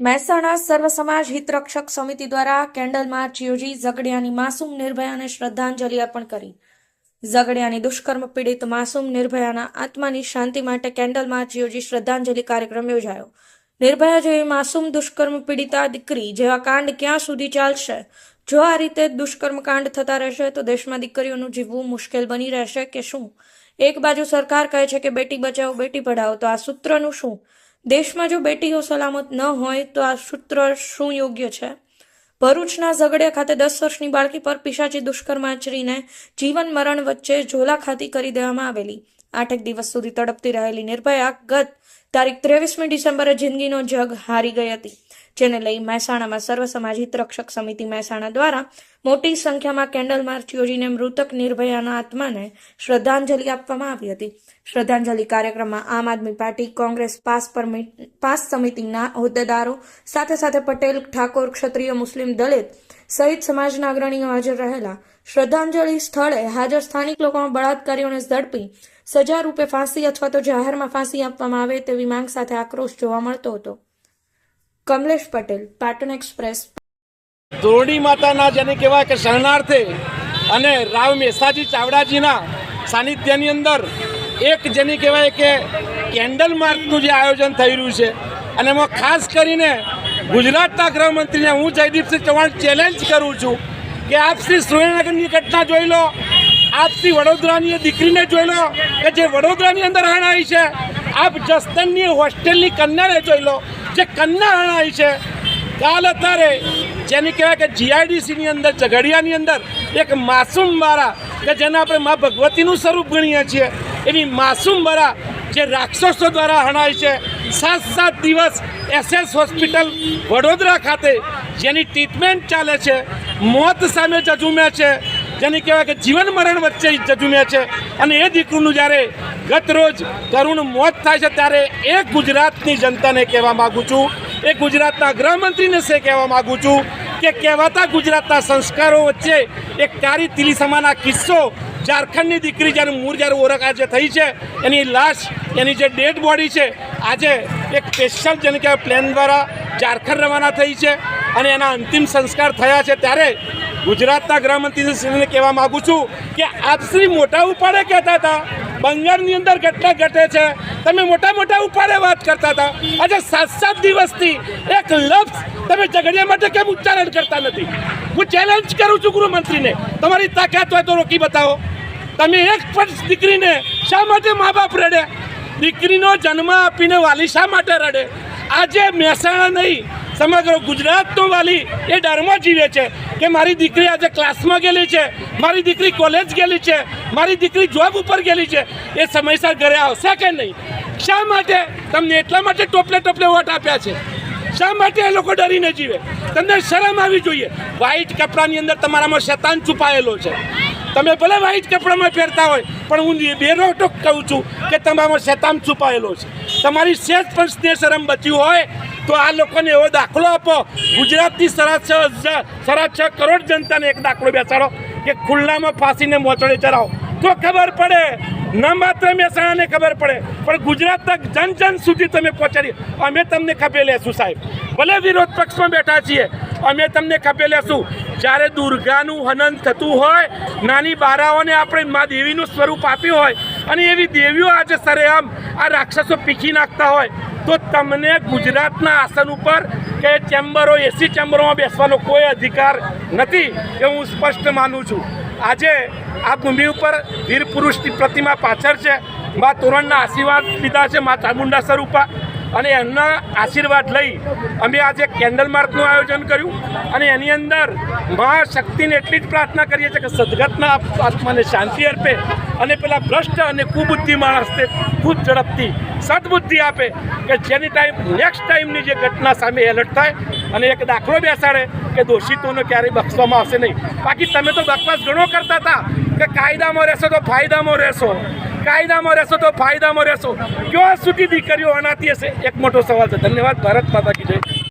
મહેસાણા સર્વ સમાજ હિતરક્ષક સમિતિ દ્વારા કેન્ડલ માર્ચ યોજી ઝઘડિયાની માસૂમ નિર્ભયાને શ્રદ્ધાંજલિ અર્પણ કરી. ઝઘડિયાની દુષ્કર્મ પીડિત માસૂમ નિર્ભયાના આત્માની શાંતિ માટે કેન્ડલ માર્ચ યોજી શ્રદ્ધાંજલિ કાર્યક્રમ યોજાયો. નિર્ભયા જેવી માસૂમ દુષ્કર્મ પીડિતા દીકરી જેવા કાંડ ક્યાં સુધી ચાલશે? જો આ રીતે દુષ્કર્મ કાંડ થતા રહેશે, તો દેશમાં દીકરીઓનું જીવવું મુશ્કેલ બની રહેશે કે શું? એક બાજુ સરકાર કહે છે કે બેટી બચાવો, બેટી પઢાઓ તો આ સૂત્રનું શું? દેશમાં જો બેટીઓ સલામત ન હોય તો આ સૂત્ર શું યોગ્ય છે? ભરૂચના ઝઘડિયા ખાતે દસ વર્ષની બાળકી પર પિશાચી દુષ્કર્મ આચરીને જીવન મરણ વચ્ચે ઝોલા ખાતી કરી દેવામાં આવેલી. આઠેક દિવસ સુધી તડપતી રહેલી નિર્ભયા ગત તારીખ ત્રેવીસમી ડિસેમ્બરે જિંદગીનો જગ હારી ગઈ હતી. જેને લઈ મહેસાણામાં સર્વ સમાજ હિતરક્ષક સમિતિ મહેસાણા દ્વારા મોટી સંખ્યામાં કેન્ડલ માર્ચ યોજીને મૃતક નિર્ભયાના આત્માને શ્રદ્ધાંજલિ આપવામાં આવી હતી. શ્રદ્ધાંજલિ કાર્યક્રમમાં Aam Aadmi party, Congress, pass permit, PAAS સમિતિના હોદ્દેદારો, સાથે સાથે પટેલ, ઠાકોર, ક્ષત્રિય, મુસ્લિમ દલિત સહિત સમાજના અગ્રણીઓ હાજર રહેલા. શ્રદ્ધાંજલિ સ્થળે હાજર સ્થાનિક લોકોમાં બળાત્કારીઓને ઝડપી સજા રૂપે ફાંસી અથવા તો જાહેરમાં ફાંસી આપવામાં આવે તેવી માંગ સાથે આક્રોશ જોવા મળતો હતો. કમલેશ પટેલ, પાટણ એક્સપ્રેસ. ધોરણી માતાના જેને કહેવાય કે શરણાર્થે અને રાવ મેસાજી ચાવડાજીના સાનિધ્યની અંદર એક જેને કહેવાય કે કેન્ડલ માર્ચનું જે આયોજન થઈ રહ્યું છે અને એમાં ખાસ કરીને ગુજરાતના ગૃહમંત્રીને હું જયદીપસિંહ ચૌહાણ ચેલેન્જ કરું છું કે આપ શ્રી સુરેન્દ્રનગરની ઘટના જોઈ લો, આપ શ્રી વડોદરાની દીકરીને જોઈ લો કે જે વડોદરાની અંદર હણાઈ છે, આપ જસ્તનની હોસ્ટેલની કન્યાને જોઈ લો. જે કન્ના હણાઈ છે. કાલ અત્યારે જેને કહેવાય કે જીઆઈડીસીની અંદર, ઝઘડિયાની અંદર એક માસૂમ બારા કે જેને આપણે મા ભગવતીનું સ્વરૂપ ગણીએ છીએ, એવી માસૂમ બારા જે રાક્ષસો દ્વારા હણાય છે. સાત સાત દિવસ એસએસ હોસ્પિટલ વડોદરા ખાતે જેની ટ્રીટમેન્ટ ચાલે છે, મોત સામે જજુમે છે. જેને કહેવાય કે જીવન મરણ વચ્ચે જજુમે છે. અને એ દીકરીનું જ્યારે ગત રોજ કરુણ મોત થાય છે, ત્યારે એ ગુજરાતની જનતાને કહેવા માગું છું. એ ગુજરાતના ગૃહમંત્રીને સે કહેવા માગું છું કે કહેવાતા ગુજરાતના સંસ્કારો વચ્ચે એક કારી તિલીસમાના કિસ્સો ઝારખંડની દીકરી જ્યારે મૂળ જ્યારે ઓળખ આજે થઈ છે, એની લાશ, એની જે ડેડ બોડી છે, આજે એક સ્પેશિયલ જેને કહેવાય પ્લેન દ્વારા ઝારખંડ રવાના થઈ છે. અને એના અંતિમ સંસ્કાર થયા છે, ત્યારે ગુજરાતના ગૃહમંત્રીશ્રીને કહેવા માગું છું કે આપ શ્રી મોટા ઉપાડે કહેતા હતા, બંગાળની અંદર ઘટના ઘટે છે, તમે મોટા મોટા ઉપાડે વાત કરતા હતા. આજે સાત સાત દિવસથી એક લફ્ઝ તમે ઝઘડિયા માટે કેમ ઉચ્ચારણ કરતા નથી? હું ચેલેન્જ કરું છું ગૃહમંત્રીને. તમારી તાકાત હોય તો રોકી બતાવો. તમે એક પણ દીકરીને શા માટે મા બાપ રડે? દીકરીનો જન્મ આપીને વાલી શા માટે રડે? આજે મહેસાણા નહીં સમગ્ર ગુજરાતનો વાલી એ ડરમાં જીવે છે કે મારી દીકરી આજે ક્લાસમાં ગયેલી છે, મારી દીકરી કોલેજ ગયેલી છે, મારી દીકરી જોબ ઉપર ગયેલી છે. એ સમયસર ઘરે આવશે કે નહીં? શા માટે? તમને એટલા માટે ટોપલે ટોપલે વોટ આપ્યા છે. શા માટે એ લોકો ડરીને જીવે? તમને શરમ આવી જોઈએ. વ્હાઈટ કપડાની અંદર તમારામાં શેતાન છુપાયેલો છે. તમે ભલે વ્હાઈટ કપડામાં પહેરતા હોય, પણ હું બેરોટો કહું છું કે તમારામાં શેતાન છુપાયેલો છે. તમારી સેજ પણ સ્નેહ શરમ બચ્યું હોય તો આ લોકોને એવો દાખલો આપો. ગુજરાતની સાડા છ સાડા છ કરોડ જનતાને એક દાખલો બેસાડો કે ખુલ્લામાં ફાંસીને મોચડે ચડાવો. તો ખબર પડે. ન માત્ર મહેસાણાને ખબર પડે, પણ ગુજરાત તક જન જન સુધી તમે પહોંચાડી. અમે તમને ખભે લેશું સાહેબ. ભલે વિરોધ પક્ષમાં બેઠા છીએ, અમે તમને ખભે લેશું. જ્યારે દુર્ગાનું હનન થતું હોય, નાની બારાઓને આપણે મા દેવીનું સ્વરૂપ આપ્યું હોય અને એવી દેવીઓ આજે સરેઆમ આ રાક્ષસો પીખી નાખતા હોય, તો તમને ગુજરાતના આસન ઉપર કે ચેમ્બરો એસી ચેમ્બરોમાં બેસવાનો કોઈ અધિકાર નથી એ હું સ્પષ્ટ માનું છું. આજે આ ભૂમિ ઉપર વીર પુરુષની પ્રતિમા પાછળ છે. મા તોરણના આશીર્વાદ લીધા છે, મા ચામુંડા સ્વરૂપા. અને એમના આશીર્વાદ લઈ અમે આજે કેન્ડલ માર્ચનું આયોજન કર્યું અને એની અંદર મા શક્તિને એટલી જ પ્રાર્થના કરીએ છીએ કે સદગતના આત્માને શાંતિ અર્પે અને પેલા ભ્રષ્ટ અને કુબુદ્ધિ માણસને ખૂબ ઝડપથી સદબુદ્ધિ આપે કે જેની ટાઈમ નેક્સ્ટ ટાઈમની જે ઘટના સામે એલર્ટ થાય અને એક દાખલો બેસાડે કે દોષિતોને ક્યારેય બક્ષવામાં આવશે નહીં. બાકી તમે તો બકવાસ ઘણો કરતા હતા કે કાયદામાં રહેશો તો ફાયદામાં રહેશો. કાયદામાં રહેશો તો ફાયદામાં રહેશો. ક્યાં સુધી દીકરીઓ અનાતી હશે? એક મોટો સવાલ છે. ધન્યવાદ. ભારત માતા કી